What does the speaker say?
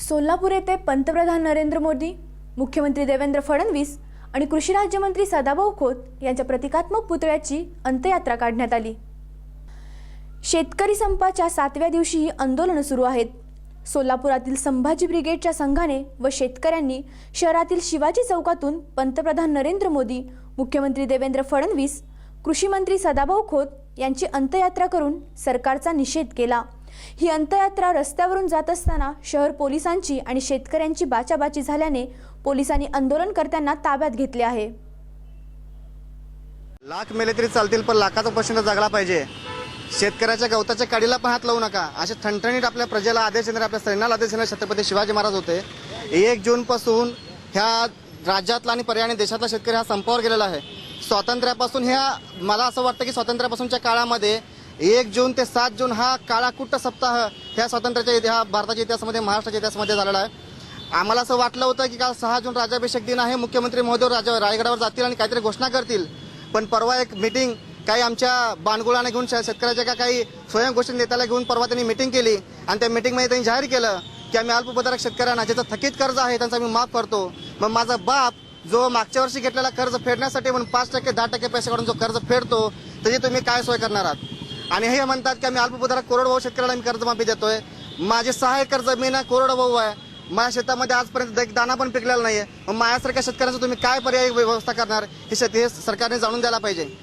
सोलापूर येथे पंतप्रधान नरेंद्र मोदी मुख्यमंत्री देवेंद्र फडणवीस आणि कृषी राज्यमंत्री सदाभाऊ खोत यांच्या प्रतिकात्मक पुतळ्याची अंत्ययात्रा काढण्यात आली. शेतकरी संपाच्या सातव्या दिवशीही आंदोलनं सुरू आहेत. सोलापुरातील संभाजी ब्रिगेडच्या संघाने व शेतकऱ्यांनी शहरातील शिवाजी चौकातून पंतप्रधान नरेंद्र मोदी मुख्यमंत्री देवेंद्र फडणवीस कृषी मंत्री सदाभाऊ खोत यांची अंत्ययात्रा करून सरकारचा निषेध केला. ही अंतयात्रा रस्त्यावरून जात असताना शहर पोलिसांची आणि शेतकऱ्यांची बाचाबाची झाल्याने पोलिसांनी आंदोलनकर्त्यांना ताब्यात घेतले आहे. लाख मेले तरी चालतील पण लाखाचा प्रश्न जगला पाहिजे. शेतकऱ्याच्या गवताच्या काडीला पण हात लावू नका. असे ठणठणीत आपल्या प्रजेला आदेश देणारे आपल्या सैन्याला आदेश देणारे छत्रपती शिवाजी महाराज होते. एक जून पासून ह्या राज्यातला आणि पर्यायी देशातला शेतकरी हा संपावर गेलेला आहे. स्वातंत्र्यापासून ह्या मला असं वाटतं की स्वातंत्र्यापासूनच्या काळामध्ये एक जून ते सात जून हा काळाकुट्ट सप्ताह ह्या स्वातंत्र्याच्या इतिहास भारताच्या इतिहासामध्ये महाराष्ट्राच्या इतिहासामध्ये झालेला आहे. आम्हाला असं वाटलं होतं की काल सहा जून राज्याभिषेक दिन आहे मुख्यमंत्री महोदय राजा रायगडावर जातील आणि काहीतरी घोषणा करतील. पण परवा एक मिटिंग काही आमच्या बाणगुळाने घेऊन शेतकऱ्याच्या का काही स्वयंघोषित नेत्याला घेऊन परवा त्यांनी मिटिंग केली आणि त्या मिटिंगमध्ये त्यांनी जाहीर केलं की आम्ही अल्पभूधारक शेतकऱ्यांना ज्याचं थकीत कर्ज आहे त्यांचा मी माफ करतो. मग माझा बाप जो मागच्या वर्षी घेतलेला कर्ज फेडण्यासाठी म्हणून पाच टक्के दहा टक्के पैसे काढून जो कर्ज फेडतो त्याची तुम्ही काय सोय करणार आहात? आणि हे म्हणतात की आम्ही अल्पभूधारक कोरडवाहू शेतकऱ्याला आम्ही कर्जमाफी देतोय. माझे सहा एकर जमीन आहे कोरडभाऊ आहे. माझ्या शेतामध्ये आजपर्यंत एक दाना पण पिकलेला नाहीये. मग माझ्यासारख्या शेतकऱ्यांचं तुम्ही काय पर्याय व्यवस्था करणार? हे शेती हे सरकारने जाणून द्यायला पाहिजे.